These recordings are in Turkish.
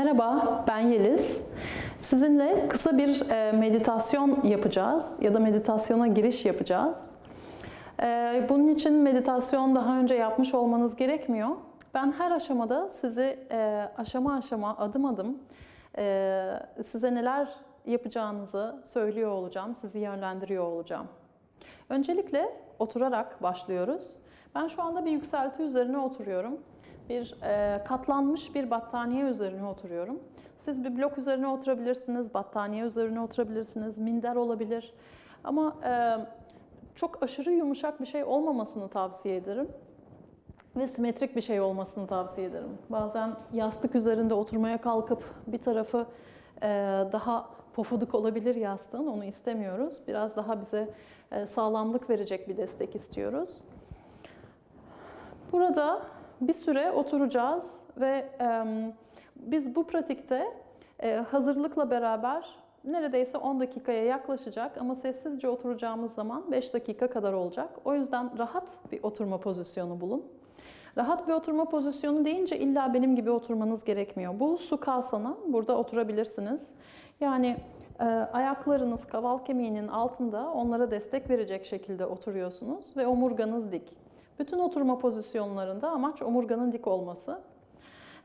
Merhaba, ben Yeliz. Sizinle kısa bir e, meditasyon yapacağız ya da meditasyona giriş yapacağız. E, Bunun için meditasyon daha önce yapmış olmanız gerekmiyor. Ben her aşamada sizi e, aşama aşama, adım adım size neler yapacağınızı söylüyor olacağım, sizi yönlendiriyor olacağım. Öncelikle oturarak başlıyoruz. Ben şu anda bir yükselti üzerine oturuyorum. Bir e, katlanmış bir battaniye üzerine oturuyorum. Siz bir blok üzerine oturabilirsiniz, battaniye üzerine oturabilirsiniz, minder olabilir. Ama e, çok aşırı yumuşak bir şey olmamasını tavsiye ederim. Ve simetrik bir şey olmasını tavsiye ederim. Bazen yastık üzerinde oturmaya kalkıp bir tarafı e, daha pofuduk olabilir yastığın, onu istemiyoruz. Biraz daha bize e, sağlamlık verecek bir destek istiyoruz. Burada bir süre oturacağız ve biz bu pratikte e, hazırlıkla beraber neredeyse 10 dakikaya yaklaşacak ama sessizce oturacağımız zaman 5 dakika kadar olacak. O yüzden rahat bir oturma pozisyonu bulun. Rahat bir oturma pozisyonu deyince illa benim gibi oturmanız gerekmiyor. Bu sukasana, burada oturabilirsiniz. Yani e, ayaklarınız kaval kemiğinin altında onlara destek verecek şekilde oturuyorsunuz ve omurganız dik. Bütün oturma pozisyonlarında amaç omurganın dik olması.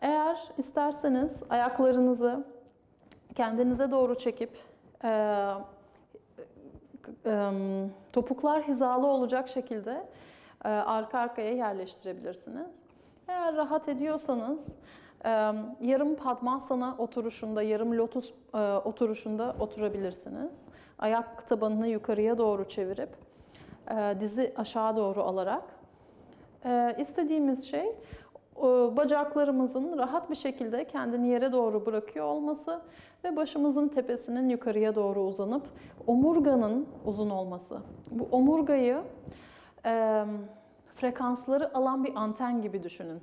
Eğer isterseniz ayaklarınızı kendinize doğru çekip e, e, topuklar hizalı olacak şekilde e, arka arkaya yerleştirebilirsiniz. Eğer rahat ediyorsanız yarım padmasana oturuşunda, yarım lotus oturuşunda oturabilirsiniz. Ayak tabanını yukarıya doğru çevirip dizi aşağı doğru alarak e, istediğimiz şey bacaklarımızın rahat bir şekilde kendini yere doğru bırakıyor olması ve başımızın tepesinin yukarıya doğru uzanıp omurganın uzun olması. Bu omurgayı e, frekansları alan bir anten gibi düşünün.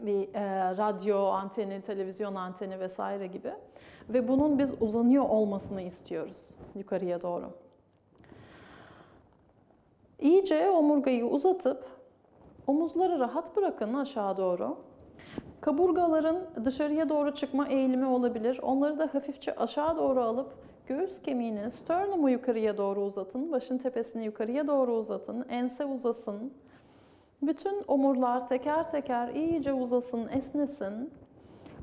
Bir e, radyo anteni, televizyon anteni vesaire gibi. Ve bunun biz uzanıyor olmasını istiyoruz yukarıya doğru. İyice omurgayı uzatıp omuzları rahat bırakın aşağı doğru. Kaburgaların dışarıya doğru çıkma eğilimi olabilir. Onları da hafifçe aşağı doğru alıp göğüs kemiğini, sternumu yukarıya doğru uzatın. Başın tepesini yukarıya doğru uzatın. Ense uzasın. Bütün omurlar teker teker iyice uzasın, esnesin.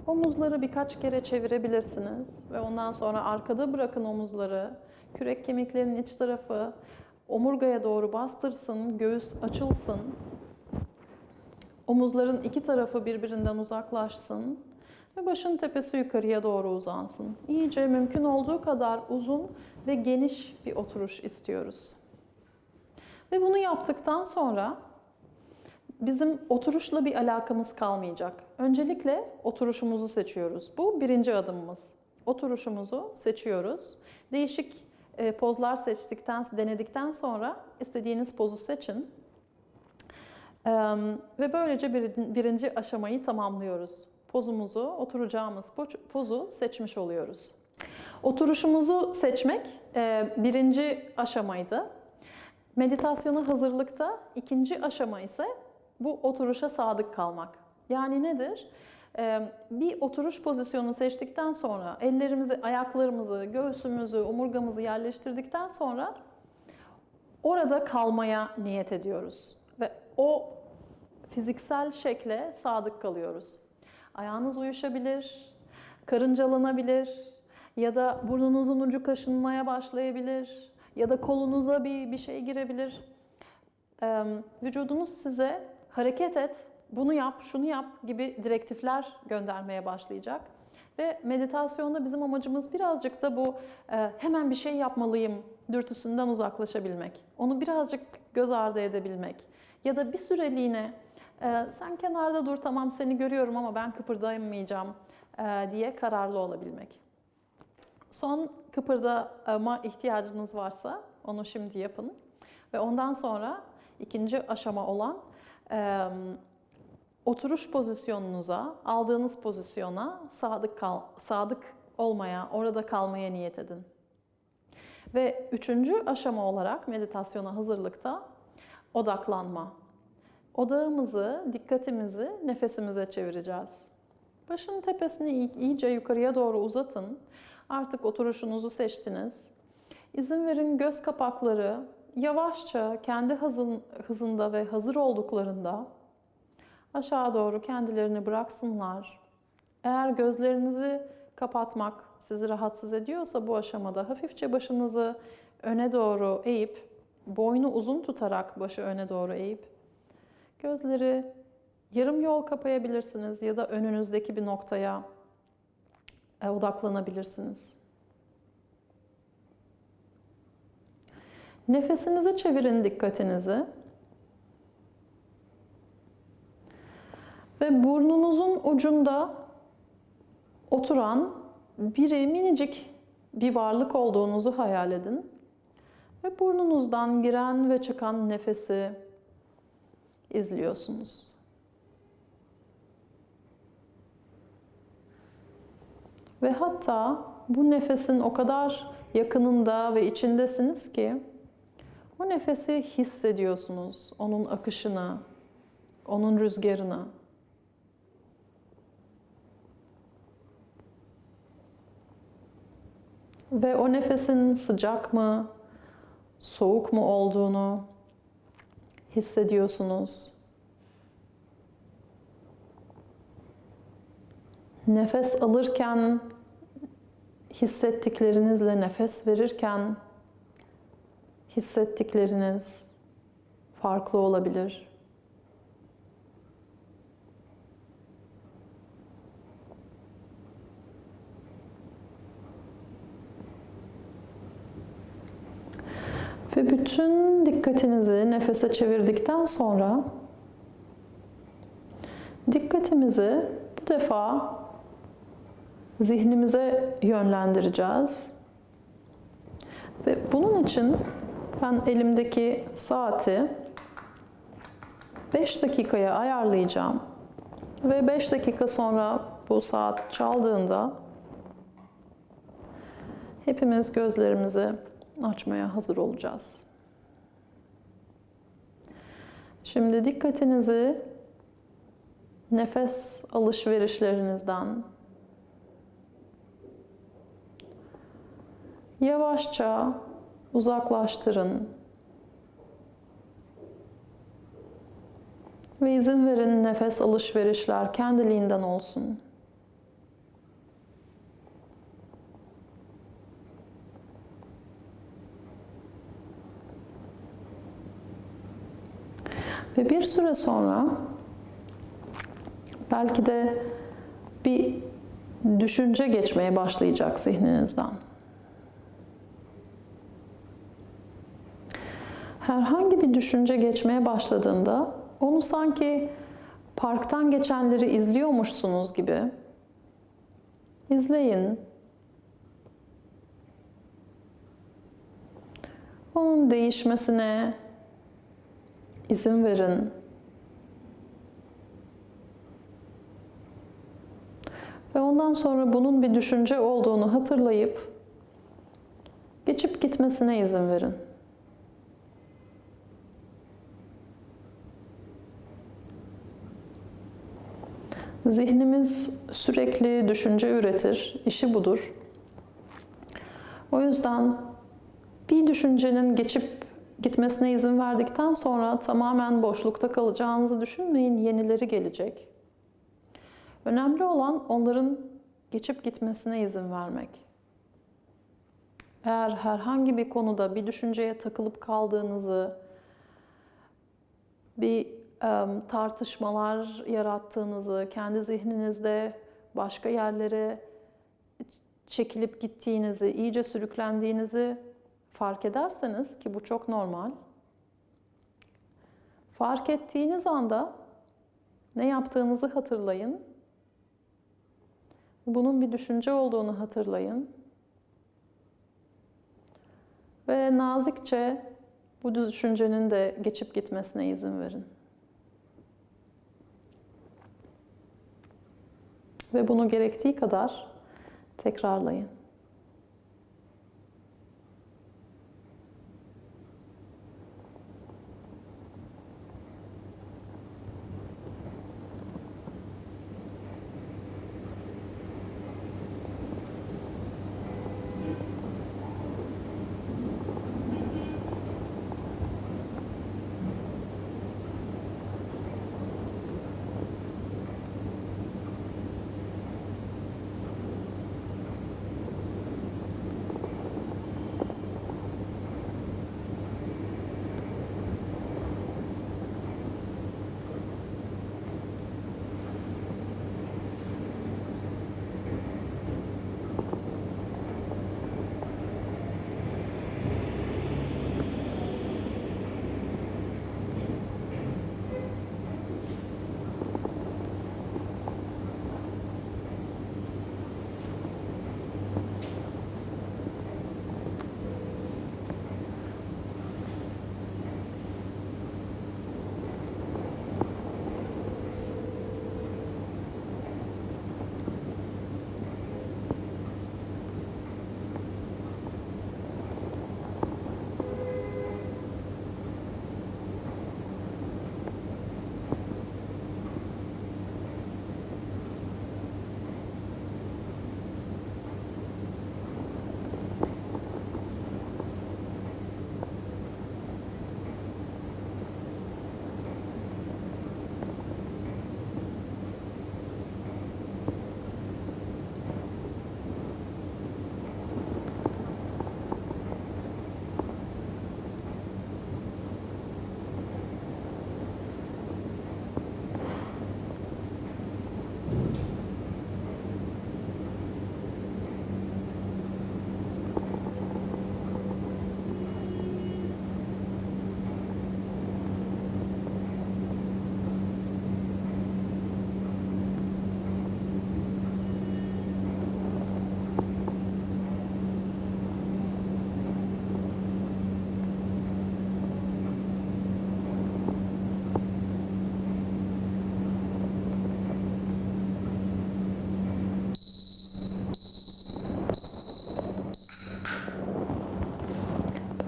Omuzları birkaç kere çevirebilirsiniz ve ondan sonra arkada bırakın omuzları. Kürek kemiklerinin iç tarafı omurgaya doğru bastırsın, göğüs açılsın. Omuzların iki tarafı birbirinden uzaklaşsın ve başın tepesi yukarıya doğru uzansın. İyice mümkün olduğu kadar uzun ve geniş bir oturuş istiyoruz. Ve bunu yaptıktan sonra bizim oturuşla bir alakamız kalmayacak. Öncelikle oturuşumuzu seçiyoruz. Bu birinci adımımız. Oturuşumuzu seçiyoruz. Değişik e, pozlar seçtikten, denedikten sonra istediğiniz pozu seçin. Ve böylece birinci aşamayı tamamlıyoruz. Pozumuzu, oturacağımız pozu seçmiş oluyoruz. Oturuşumuzu seçmek e, birinci aşamaydı. Meditasyona hazırlıkta ikinci aşama ise bu oturuşa sadık kalmak. Yani nedir? Bir oturuş pozisyonu seçtikten sonra ellerimizi, ayaklarımızı, göğsümüzü, omurgamızı yerleştirdikten sonra orada kalmaya niyet ediyoruz. Ve o fiziksel şekle sadık kalıyoruz. Ayağınız uyuşabilir, karıncalanabilir ya da burnunuzun ucu kaşınmaya başlayabilir ya da kolunuza bir, bir şey girebilir. Ee, vücudunuz size hareket et, bunu yap, şunu yap gibi direktifler göndermeye başlayacak. Ve meditasyonda bizim amacımız birazcık da bu e, hemen bir şey yapmalıyım dürtüsünden uzaklaşabilmek. Onu birazcık göz ardı edebilmek. Ya da bir süreliğine e, sen kenarda dur tamam seni görüyorum ama ben kıpırdayamayacağım e, diye kararlı olabilmek. Son kıpırdama ihtiyacınız varsa onu şimdi yapın. Ve ondan sonra ikinci aşama olan oturuş pozisyonunuza, aldığınız pozisyona sadık kal, sadık olmaya, orada kalmaya niyet edin. Ve üçüncü aşama olarak meditasyona hazırlıkta odaklanma. Odağımızı, dikkatimizi nefesimize çevireceğiz. Başın tepesini iy- iyice yukarıya doğru uzatın. Artık oturuşunuzu seçtiniz. İzin verin göz kapakları yavaşça kendi hızın, hızında ve hazır olduklarında aşağı doğru kendilerini bıraksınlar. Eğer gözlerinizi kapatmak sizi rahatsız ediyorsa bu aşamada hafifçe başınızı öne doğru eğip, boynu uzun tutarak başı öne doğru eğip, gözleri yarım yol kapayabilirsiniz ya da önünüzdeki bir noktaya e, odaklanabilirsiniz. Nefesinize çevirin dikkatinizi. Ve burnunuzun ucunda oturan biri minicik bir varlık olduğunuzu hayal edin. Ve burnunuzdan giren ve çıkan nefesi izliyorsunuz. Ve hatta bu nefesin o kadar yakınında ve içindesiniz ki o nefesi hissediyorsunuz, onun akışını, onun rüzgarını. Ve o nefesin sıcak mı, soğuk mu olduğunu hissediyorsunuz. Nefes alırken hissettiklerinizle nefes verirken hissettikleriniz farklı olabilir. Ve bütün dikkatinizi nefese çevirdikten sonra dikkatimizi bu defa zihnimize yönlendireceğiz. Ve bunun için ben elimdeki saati 5 dakikaya ayarlayacağım. Ve 5 dakika sonra bu saat çaldığında hepimiz gözlerimizi açmaya hazır olacağız. Şimdi dikkatinizi nefes alışverişlerinizden yavaşça uzaklaştırın. Ve izin verin nefes alışverişler kendiliğinden olsun. Ve bir süre sonra belki de bir düşünce geçmeye başlayacak zihninizden. Herhangi bir düşünce geçmeye başladığında onu sanki parktan geçenleri izliyormuşsunuz gibi izleyin. Onun değişmesine izin verin. Ve ondan sonra bunun bir düşünce olduğunu hatırlayıp geçip gitmesine izin verin. Zihnimiz sürekli düşünce üretir, işi budur. O yüzden bir düşüncenin geçip gitmesine izin verdikten sonra tamamen boşlukta kalacağınızı düşünmeyin, yenileri gelecek. Önemli olan onların geçip gitmesine izin vermek. Eğer herhangi bir konuda bir düşünceye takılıp kaldığınızı, bir tartışmalar yarattığınızı, kendi zihninizde başka yerlere çekilip gittiğinizi, iyice sürüklendiğinizi fark ederseniz ki bu çok normal. Fark ettiğiniz anda ne yaptığınızı hatırlayın. Bunun bir düşünce olduğunu hatırlayın. Ve nazikçe bu düşüncenin de geçip gitmesine izin verin. Ve bunu gerektiği kadar tekrarlayın.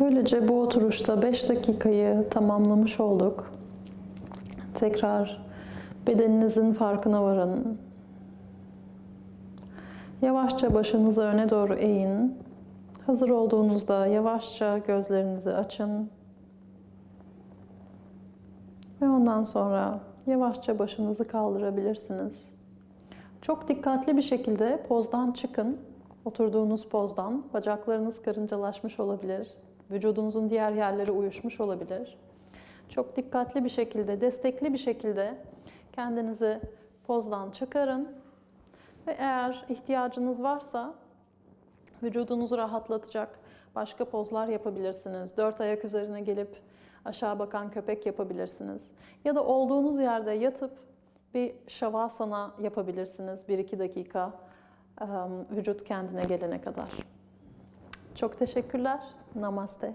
Böylece bu oturuşta 5 dakikayı tamamlamış olduk. Tekrar bedeninizin farkına varın. Yavaşça başınızı öne doğru eğin. Hazır olduğunuzda yavaşça gözlerinizi açın. Ve ondan sonra yavaşça başınızı kaldırabilirsiniz. Çok dikkatli bir şekilde pozdan çıkın. Oturduğunuz pozdan bacaklarınız karıncalaşmış olabilir. Vücudunuzun diğer yerleri uyuşmuş olabilir. Çok dikkatli bir şekilde, destekli bir şekilde kendinizi pozdan çıkarın. Ve eğer ihtiyacınız varsa vücudunuzu rahatlatacak başka pozlar yapabilirsiniz. Dört ayak üzerine gelip aşağı bakan köpek yapabilirsiniz. Ya da olduğunuz yerde yatıp bir şavasana yapabilirsiniz 1-2 dakika vücut kendine gelene kadar. Çok teşekkürler. Namaste.